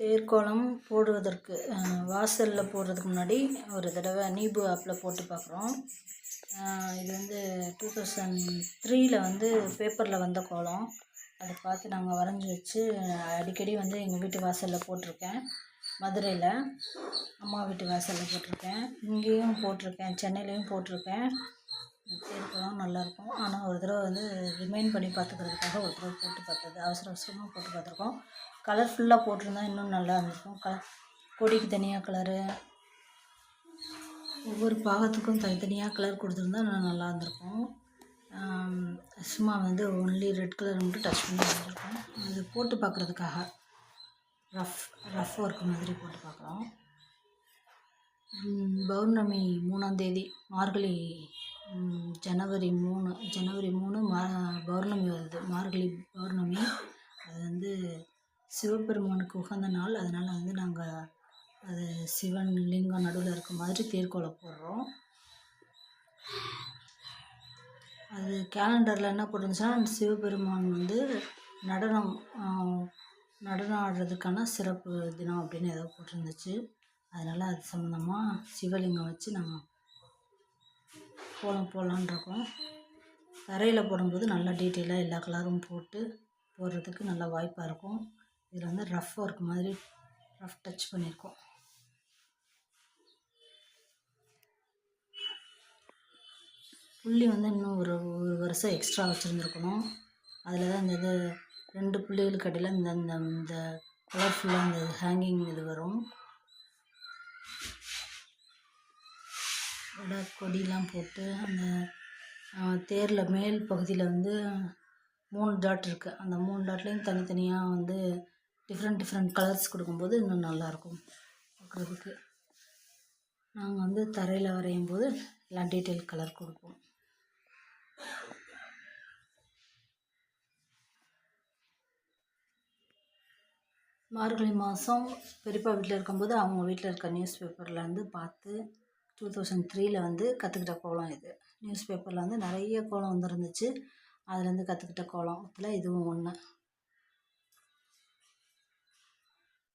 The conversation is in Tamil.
தேர்க்கோலம் போடுவதற்கு வாசலில் போடுறதுக்கு முன்னாடி ஒரு தடவை நீபு ஆப்பில் போட்டு பார்க்குறோம் இது வந்து டூ தௌசண்ட் த்ரீயில் வந்து பேப்பரில் வந்த கோலம். அதை பார்த்து நாங்கள் வரைஞ்சி வச்சு அடிக்கடி வந்து எங்கள் வீட்டு வாசலில் போட்டிருக்கேன். மதுரையில் அம்மா வீட்டு வாசலில் போட்டிருக்கேன். இங்கேயும் போட்டிருக்கேன் சென்னையிலையும் போட்டிருக்கேன். நல்லாயிருக்கும். ஆனால் ஒரு தடவை வந்து ரிமைண்ட் பண்ணி பார்த்துக்கிறதுக்காக ஒரு தடவை போட்டு பார்த்தது. அவசர அவசரமாக போட்டு பார்த்துருக்கோம். கலர்ஃபுல்லாக போட்டிருந்தா இன்னும் நல்லா இருந்திருக்கும். க கொடிக்கு தனியாக கலரு ஒவ்வொரு பாகத்துக்கும் தனித்தனியாக கலர் கொடுத்துருந்தா இன்னும் நல்லா இருந்திருக்கும். சும்மா வந்து ஒன்லி ரெட் கலர் மட்டும் டச் பண்ணி வச்சுருக்கோம் அது போட்டு பார்க்குறதுக்காக ரஃப் ரஃப் ஒர்க் மாதிரி போட்டு பார்க்குறோம். பௌர்ணமி மூணாந்தேதி மார்கழி ஜனவரி மூணு ஜனவரி மூணு மா பௌர்ணமி வருது. மார்கழி பௌர்ணமி. அது வந்து சிவபெருமானுக்கு உகந்த நாள். அதனால் வந்து நாங்கள் அது சிவன் லிங்கம் நடுவில் இருக்க மாதிரி தேர்கோலை போடுறோம். அது கேலண்டரில் என்ன போட்டிருந்துச்சுன்னா சிவபெருமான் வந்து நடனம் நடனம் ஆடுறதுக்கான சிறப்பு தினம் அப்படின்னு ஏதோ போட்டிருந்துச்சு. அதனால் அது சம்மந்தமாக சிவலிங்கம் வச்சு நாங்கள் கோலம் போடலான்னு இருக்கோம். தரையில் போடும்போது நல்லா டீட்டெயிலாக எல்லா கலரும் போட்டு போடுறதுக்கு நல்ல வாய்ப்பாக இருக்கும். இதில் வந்து ரஃப் ஒர்க் மாதிரி ரஃப் டச் பண்ணியிருக்கோம் புள்ளி வந்து இன்னும் ஒரு ஒரு வருஷம் எக்ஸ்ட்ரா வச்சுருந்துருக்கணும். அதில் தான் இந்த இது ரெண்டு புள்ளிகளுக்கு இடையில இந்த இந்த இந்த கலர்ஃபுல்லாக இந்த ஹேங்கிங் இது வரும். விட கொடியெலாம் போட்டு அந்த தேரில் மேல் பகுதியில் வந்து மூணு டாட் இருக்குது அந்த மூணு டாட்லேயும் தனித்தனியாக வந்து டிஃப்ரெண்ட் டிஃப்ரெண்ட் கலர்ஸ் கொடுக்கும்போது இன்னும் நல்லாயிருக்கும் பார்க்குறதுக்கு. நாங்கள் வந்து தரையில் வரையும் போது எல்லாம் டீட்டெயில் கலர் கொடுப்போம். மார்கழி மாதம் பெரியப்பா வீட்டில் இருக்கும்போது அவங்க வீட்டில் இருக்க நியூஸ் பேப்பரில் வந்து பார்த்து டூ தௌசண்ட் த்ரீயில் வந்து கற்றுக்கிட்ட கோலம் இது. நியூஸ் பேப்பரில் வந்து நிறைய கோலம் வந்துருந்துச்சு. அதுலேருந்து கற்றுக்கிட்ட கோலத்தில் இதுவும் ஒன்று